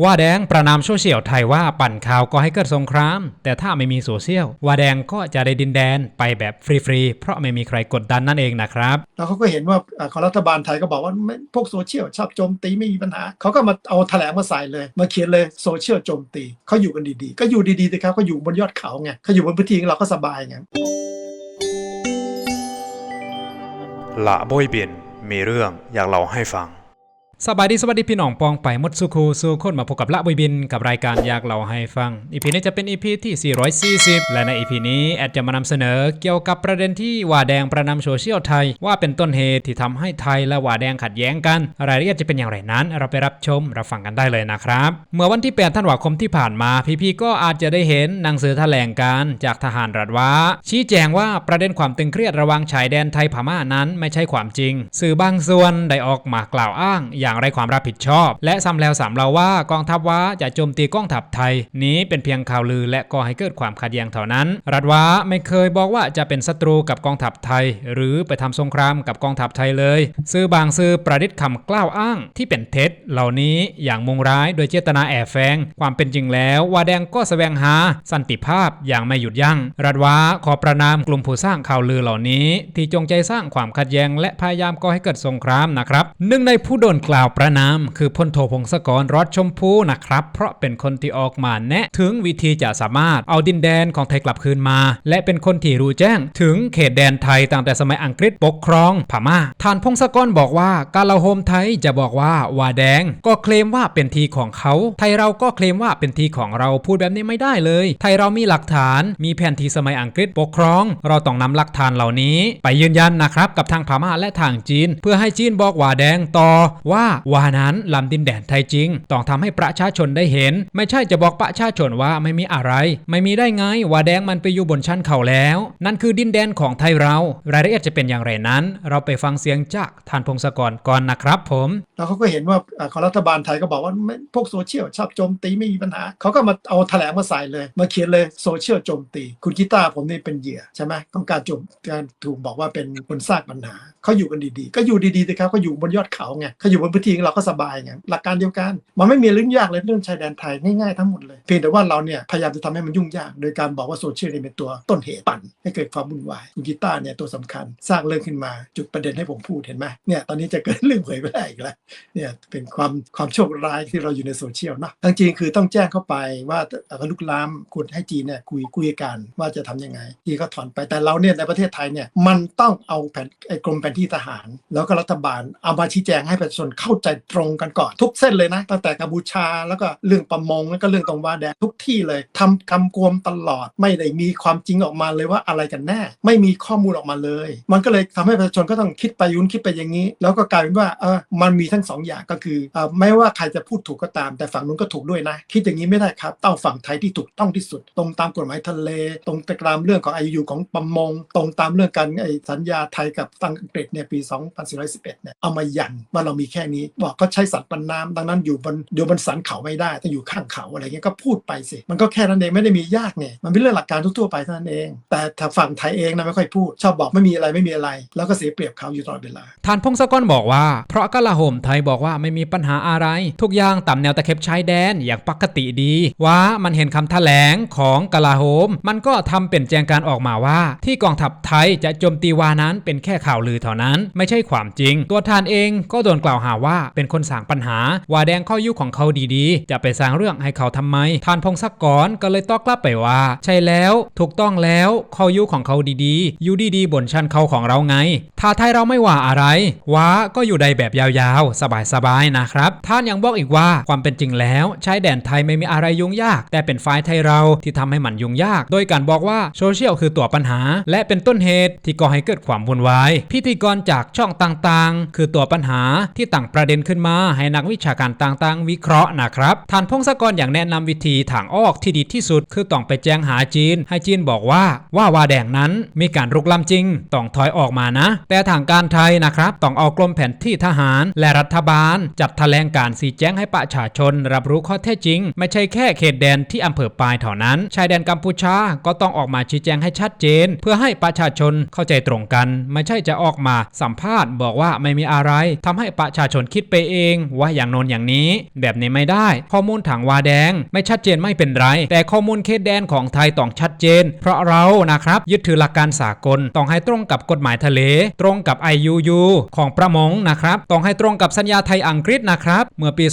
ว่าแดงประนามโซเชียลไทยว่าปั่นข่าวก็ให้เกิดสงคราม แต่ถ้าไม่มีโซเชียลว่าแดงก็จะได้ดินแดนไปแบบฟรีๆ เพราะไม่มีใครกดดันนั่นเองนะครับ แล้วเขาก็เห็นว่าเอ่อของรัฐบาลไทยก็บอกว่าไม่พวกโซเชียลชอบโจมตีไม่มีปัญหา เขาก็มาเอาแถลงมาใส่เลย มาเขียนเลยโซเชียลโจมตีเขาอยู่กันดีๆ ก็อยู่ดีๆสิครับเขาอยู่บนยอดเขาไงเขาอยู่บนพื้นที่ของเราก็สบายไงละโบยเบียนมีเรื่องอยากเล่าให้ฟัง สบายดีสวัสดีพี่น้องปองไปมดสุคูสู่คนมาพบกับละบุยบิน กับรายการอยากเล่าให้ฟังอีพีนี้จะเป็นอีพีที่ 440 และในอีพีนี้แอดจะมานำเสนอเกี่ยวกับประเด็นที่ว่าแดงประนามโซเชียลไทย ว่าเป็นต้นเหตุที่ทำให้ไทยและว่าแดงขัดแย้งกัน รายละเอียดจะเป็นอย่างไรนั้น เราไปรับชมรับฟังกันได้เลยนะครับ เมื่อวันที่8ธันวาคมที่ผ่านมาพี่ๆก็อาจจะได้เห็นหนังสือแถลงการจากทหารรัฐว่าชี้แจงว่าประเด็นความตึงเครียดระหว่างชายแดนไทยพม่านั้นไม่ใช่ความจริง สื่อบางส่วนได้ออกมากล่าวอ้างอย่างางไรความรับผิดชอบ และซ้ำแล้วซ้ำเล่าว่ากองทัพว่าจะโจมตีกองทัพไทย นี้เป็นเพียงข่าวลือและก่อให้เกิดความขัดแย้งเท่านั้น รัฐว่าไม่เคยบอกว่าจะเป็นศัตรูกับกองทัพไทย หรือไปทำสงครามกับกองทัพไทยเลยสื่อบางสื่อประดิษฐ์คำกล่าวอ้างที่เป็นเท็จ เหล่านี้อย่างมุ่งร้ายโดยเจตนาแอบแฝงความเป็นจริงแล้วว่าแดงก็แสวงหาสันติภาพอย่างไม่หยุดยัง้ง รัฐว่าขอประนามกลุ่มผู้สร้างข่าวลือเหล่านี้ ที่จงใจสร้างความขัดแย้งและพยายามก่อให้เกิดสงครามนะครับหนึ่งในผู้โดนกล่าวประนาม คือพลโทพงศกรรอดชมพูนะครับ เพราะเป็นคนที่ออกมาแนะถึงวิธีจะสามารถเอาดินแดนของไทยกลับคืนมา และเป็นคนที่รู้แจ้งถึงเขตแดนไทยตั้งแต่สมัยอังกฤษปกครองพม่าท่านพงศกรบอกว่าการลาโฮมไทยจะบอกว่าว่าแดง ก็เคลมว่าเป็นทีของเขา ไทยเราก็เคลมว่าเป็นทีของเราพูดแบบนี้ไม่ได้เลย ไทยเรามีหลักฐานมีแผนที่สมัยอังกฤษปกครอง เราต้องนำหลักฐานเหล่านี้ ไปยืนยันนะครับกับทางพม่าและทางจีน เพื่อให้จีนบอกว่าแดงต่อว่าว่านั้นลำดินแดนไทยจริง ต้องทำให้ประชาชนได้เห็น ไม่ใช่จะบอกประชาชนว่าไม่มีอะไร ไม่มีได้ไงว่าแดงมันไปอยู่บนชั้นเขาแล้ว นั่นคือดินแดนของไทยเรา รายละเอียดจะเป็นอย่างไรนั้น เราไปฟังเสียงจากท่านพงศกรก่อนนะครับ ผมแล้วเขาก็เห็นว่าอ่อของรัฐบาลไทยก็บอกว่าพวกโซเชียลชอบโจมตีไม่มีปัญหาเขาก็มาเอาแถลงมาใส่เลยมาเขียนเลยโซเชียลโจมตี คุณกีตาร์ผมนี่เป็นเหยื่อใช่ไหมต้องการโจมการถูกบอกว่าเป็นคนสร้างปัญหาเขาอยู่กันดีๆ ก็อยู่ดีๆสิครับเขาอยู่บนยอดเขาไงเขาอยู่บนพื้นที่ของเราก็สบายไงหลักการเดียวกัน มันไม่มีเรื่องยากเลยเรื่องชายแดนไทยง่ายๆทั้งหมดเลยเพียงแต่ว่าเราเนี่ยพยายามจะทำให้มันยุ่งยาก โดยการบอกว่าโซเชียลเนี่ยเป็นตัวต้นเหตุปั่นให้เกิดความวุ่นวายคุณกีตาร์เนี่ยตัวสำคัญสร้างเรื่องขึ้นมาจุดประเด็นให้ผมพูดเห็นไหมเนี่ยตอนนี้จะเกิดเรื่องเผยแพร่อีกแล้วเนี่ยเป็นความความโชคร้ายที่เราอยู่ในโซเชียลนะทางจีนคือต้องแจ้งเข้าไปว่าลุกลามคุณให้จีนเนี่ยคุยคุยกันว่าจะทำยังไงจีนก็ถอนไปแต่เราเนี่ยในประเทศไทยเนี่ยมันต้องเอาแผนไอ้กรมแผนที่ทหาร แล้วก็รัฐบาลเอามาชี้แจงให้ประชาชนเข้าใจตรงกันก่อน ทุกเส้นเลยนะตั้งแต่กัมพูชาแล้วก็เรื่องประมงแล้วก็เรื่องตรงวาแดงทุกที่เลยทำคำกวมตลอดไม่ได้มีความจริงออกมาเลยว่าอะไรกันแน่ ไม่มีข้อมูลออกมาเลย มันก็เลยทำให้ประชาชนก็ต้องคิดไปยุนคิดไปอย่างนี้ แล้วก็กลายเป็นว่าเออมันมีทั้งสองอย่างก็คือเออไม่ว่าใครจะพูดถูกก็ตาม แต่ฝั่งนู้นก็ถูกด้วยนะ คิดอย่างนี้ไม่ได้ครับต้องฝั่งไทยที่ถูกต้องที่สุด ตรงตามกฎหมายทะเล ตรงตามเรื่องของอายุของประมง ตรงตามเรื่องการไอสัญญาไทยกับอังกฤษเนี่ยปี 2411เนี่ยเอามายันว่าเรามีแค่นี้ บอกเขาใช้สัตว์ปันน้ำดังนั้นอยู่บนอยู่บนสันเขาไม่ได้ต้องอยู่ข้างเขาอะไรเงี้ยก็พูดไปสิ มันก็แค่นั้นเองไม่ได้มียากไงมันเป็นเรื่องหลักการทั่วๆไปเท่านั้นเอง แต่ถ้าฝั่งไทยเองนะไม่ค่อยพูด ชอบบอกไม่มีอะไรไม่มีอะไร แล้วก็เสียเปรียบเขาอยู่ตลอดเวลาท่านพงศกรบอกว่า เพราะกลาโหมไทยบอกว่าไม่มีปัญหาอะไร ทุกอย่างต่ำแนวตะเข็บชายแดนอย่างปกติดี ว่ามันเห็นคำแถลงของกลาโหม มันก็ทำเป็นแจงการออกมาว่า ที่กองทัพไทยจะโจมตีวานั้นเป็นแค่ข่าวลือเท่านั้น ไม่ใช่ความจริง ตัวท่านเองก็โดนกล่าวหาว่าเป็นคนสร้างปัญหา ว่าแดงข้อยุของเขาดีๆ จะไปสร้างเรื่องให้เขาทำไม ท่านพงศกรก็เลยตอบกลับไปว่า ใช่แล้วถูกต้องแล้วข้อยุของเขาดีๆ อยู่ดีๆบนชั้นเขาของเราไง ถ้าไทยเราไม่ว่าอะไรว้าก็อยู่ได้แบบยาวๆ สบายๆนะครับ ท่านยังบอกอีกว่าความเป็นจริงแล้วชายแดนไทยไม่มีอะไรยุ่งยาก แต่เป็นฝ่ายไทยเราที่ทำให้มันยุ่งยาก โดยการบอกว่าโซเชียลคือตัวปัญหา และเป็นต้นเหตุที่ก่อให้เกิดความวุ่นวาย พิธีกรจากช่องต่างๆ คือตัวปัญหาที่ตั้งประเด็นขึ้นมาให้นักวิชาการต่างๆ วิเคราะห์นะครับท่านพงศกรอย่างแนะนำวิธีทางออกที่ดีที่สุด คือต้องไปแจ้งหาจีน ให้จีนบอกว่าว่าวาแดงนั้นมีการรุกล้ำจริง ต้องถอยออกมานะ แต่ทางการไทยนะครับต้องเอากรมแผนที่ทหารและรัฐบาล จัดแถลงการสีแจ้งให้ประชาชน รับรู้ข้อเท็จจริง ไม่ใช่แค่เขตแดนที่อำเภอปลายเท่านั้น ชายแดนกัมพูชาก็ต้องออกมาชี้แจงให้ชัดเจน เพื่อให้ประชาชนเข้าใจตรงกัน ไม่ใช่จะออกมาสัมภาษณ์ บอกว่าไม่มีอะไรทำให้ประชาชนนคิดไปเองว่าอย่างโนนอย่างนี้ แบบนี้ไม่ได้ ข้อมูลถังวาแดง ไม่ชัดเจนไม่เป็นไร แต่ข้อมูลเขตแดนของไทยต้องชัดเจน เพราะเรานะครับยึดถือหลักการสากลต้องให้ตรงกับกฎหมายทะเล ตรงกับ IUU ของประมงนะครับต้องให้ตรงกับสัญญาไทยอังกฤษนะครับเมื่อปี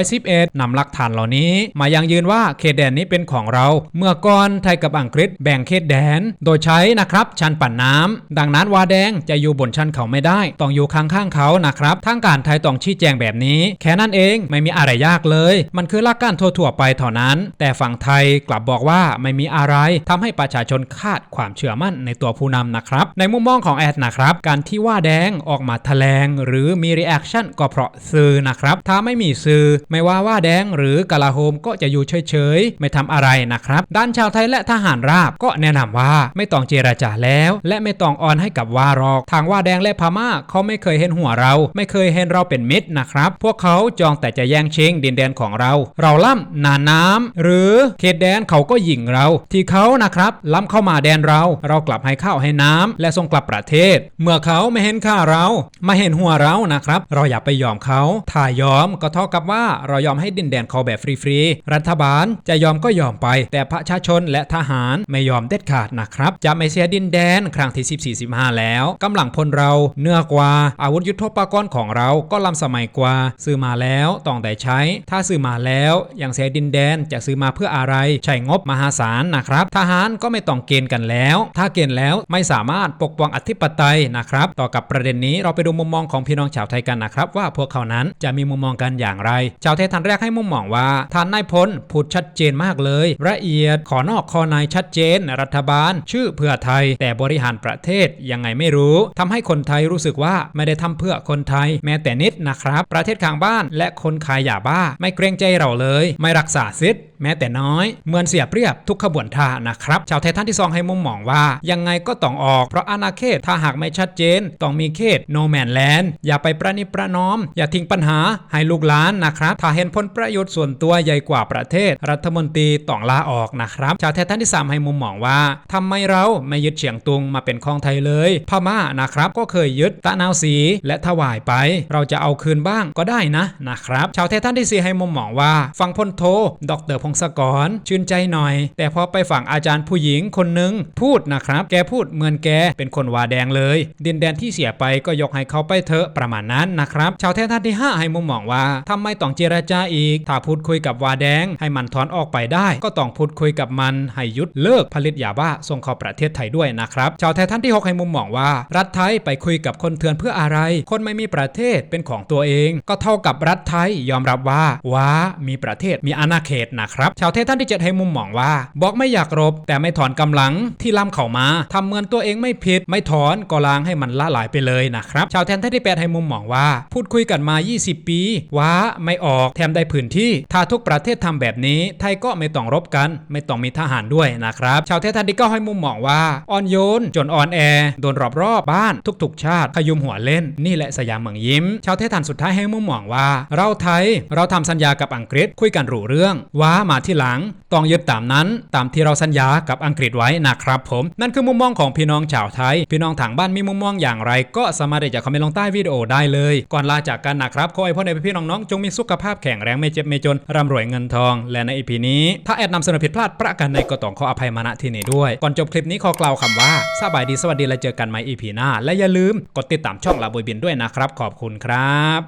2411นำหลักฐานเหล่านี้ มายังยืนว่าเขตแดนนี้เป็นของเรา เมื่อก่อนไทยกับอังกฤษแบ่งเขตแดน โดยใช้นะครับชันปั่นน้ำดังนั้นวาแดงจะอยู่บนชันเขาไม่ได้ ต้องอยู่ข้างๆเขานะครับทางการไทยต้องชี้แจงแบบนี้ แค่นั้นเองไม่มีอะไรยากเลย มันคือหลักการทั่วๆไปเท่านั้น แต่ฝั่งไทยกลับบอกว่าไม่มีอะไรทำให้ประชาชนขาดความเชื่อมั่นในตัวผู้นำนะครับ ในมุมมองของแอดนะครับ การที่ว่าแดงออกมาแถลงหรือมีรีแอคชั่นก็เพราะสื่อนะครับ ถ้าไม่มีสื่อไม่ว่าว่าแดงหรือกลาโฮมก็จะอยู่เฉยๆ ไม่ทำอะไรนะครับ ด้านชาวไทยและทหารราบก็แนะนำว่าไม่ต้องเจราจาแล้ว และไม่ต้องออนให้กับว่ารอก ทางว่าแดงและพม่าเขาไม่เคยเห็นหัวเรา ไม่เคยเห็นเราเป็นมิตรนะครับ พวกเขาจองแต่จะแย่งชิงดินแดนของเรา เราล่ำนาน้ำ หรือเขตแดนเขาก็หยิ่งเรา ที่เขานะครับล้ำเข้ามาแดนเรา เรากลับให้ข้าวให้น้ำ และส่งกลับประเทศ เมื่อเขาไม่เห็นค่าเราไม่เห็นหัวเรานะครับ เราอย่าไปยอมเขาถ้ายอมก็เท่ากับว่าเรายอมให้ดินแดนเขาแบบฟรีๆรัฐบาลจะยอมก็ยอมไป แต่ประชาชนและทหารไม่ยอมเด็ดขาดนะครับ จะไม่เสียดินแดนครั้งที่ 14 15 แล้วกำลังพลเราเนื้อกว่าอาวุธยุทโธปกรณ์ของเราก็ลำสมัยกว่า ซื้อมาแล้วต้องได้ใช้ ถ้าซื้อมาแล้วอยังเสียดินแดนจะซื้อมาเพื่ออะไร ใช้งบมหาศาลนะครับ ทหารก็ไม่ต้องเกณฑ์กันแล้ว ถ้าเกณฑ์แล้วไม่สามารถปกป้องอธิปไตยนะครับ ต่อกับประเด็นนี้เราไปดูมุมมองของพี่น้องชาวไทยกันนะครับ ว่าพวกเขานั้นจะมีมุมมองกันอย่างไร ชาวไทยท่านแรกให้มุมมองว่าท่านนายพลพูดชัดเจนมากเลย ละเอียดขอนอกคอในชัดเจน รัฐบาล ชื่อเพื่อไทย แต่บริหารประเทศยังไงไม่รู้ทำให้คนไทยรู้สึกว่าไม่ได้ทำเพื่อคนไทยแม้แต่นิดนะครับ ประเทศข้างบ้านและคนขายยาบ้า ไม่เกรงใจเราเลย ไม่รักษาสิทธิ์ แม้แต่น้อย เหมือนเสียเปรียบทุกขบวนท่านะครับชาวไทยท่านที่สองให้มุมมองว่า ยังไงก็ต้องออกเพราะอาณาเขตถ้าหากไม่ชัดเจน ต้องมีเขตโนแมนแลนด์อย่าไปประนิประนอม อย่าทิ้งปัญหาให้ลูกหลานนะครับ ถ้าเห็นผลประโยชน์ส่วนตัวใหญ่กว่าประเทศ รัฐมนตรีต้องลาออกนะครับ ชาวไทยท่านที่สามให้มุมมองว่าทำไมเราไม่ยึดเฉียงตุงมาเป็นของไทยเลย พม่านะครับก็เคยยึดตะนาวสีและถวายไป เราจะเอาคืนบ้างก็ได้นะนะครับ ชาวไทยท่านที่สี่ให้มุมมองว่า ฟังพลโท ดรพงศกร ชื่นใจหน่อย แต่พอไปฝั่งอาจารย์ผู้หญิงคนหนึ่งพูดนะครับ แกพูดเหมือนแกเป็นคนวาแดงเลย ดินแดนที่เสียไปก็ยกให้เขาไปเถอะประมาณนั้นนะครับชาวไทยท่านที่ 5 ให้มุมมองว่าทำไมต้องเจรจาอีก ถ้าพูดคุยกับวาแดง ให้มันถอนออกไปได้ ก็ต้องพูดคุยกับมันให้หยุดเลิกผลิตยาบ้าส่งเข้าประเทศไทยด้วยนะครับชาวไทยท่านที่ 6 ให้มุมมองว่า รัฐไทยไปคุยกับคนเถื่อนเพื่ออะไร คนไม่มีประเทศเป็นของตัวเอง ก็เท่ากับรัฐไทยยอมรับว่าว้ามีประเทศมีอาณาเขตนะครับชาวไทท่านที่เจ็ดให้มุมมองว่า บอกไม่อยากรบ แต่ไม่ถอนกำลังที่ล้ำเข้ามาทำเหมือนตัวเองไม่ผิด ไม่ถอนก็ล้างให้มันละลายไปเลยนะครับชาวแทนท่านที่แปดให้มุมมองว่า พูดคุยกันมา 20 ปีว้าไม่ออกแถมได้พื้นที่ถ้าทุกประเทศทำแบบนี้ ไทยก็ไม่ต้องรบกัน ไม่ต้องมีทหารด้วยนะครับชาวเทท่านที่เก็ให้มุมมองว่าอ่อนโยนจนอ่อนแอโดนรอบรอบบ้านทุกๆ ชาติขยุมหัวเล่น นี่แหละสยามเมืองยิ้ม ชาวเทท่านสุดท้ายให้มุมมองว่า เราไทยเราทำสัญญากับอังกฤษคุยกันรู้เรื่องว้ามาที่หลัง ต้องยึดตามนั้น ตามที่เราสัญญากับอังกฤษไว้นะครับผม นั่นคือมุมมองของพี่น้องชาวไทย พี่น้องทางบ้านมีมุมมองอย่างไร ก็สามารถที่จะคอมเมนต์ลงใต้วิดีโอได้เลย ก่อนลาจากกันนะครับขอให้พ่อในพี่น้องๆจงมีสุขภาพแข็งแรงไม่เจ็บไม่จนร่ำรวยเงินทอง และในอีพีนี้ ถ้าแอดนำเสนอผิดพลาดประการใดก็ต้องขออภัยมาณที่นี้ด้วย ก่อนจบคลิปนี้ขอกล่าวคำว่าสบายดีสวัสดีและเจอกันใหม่อีพีหน้า และอย่าลืมกดติดตามช่องลาบุยบินด้วยนะครับ ขอบคุณครับ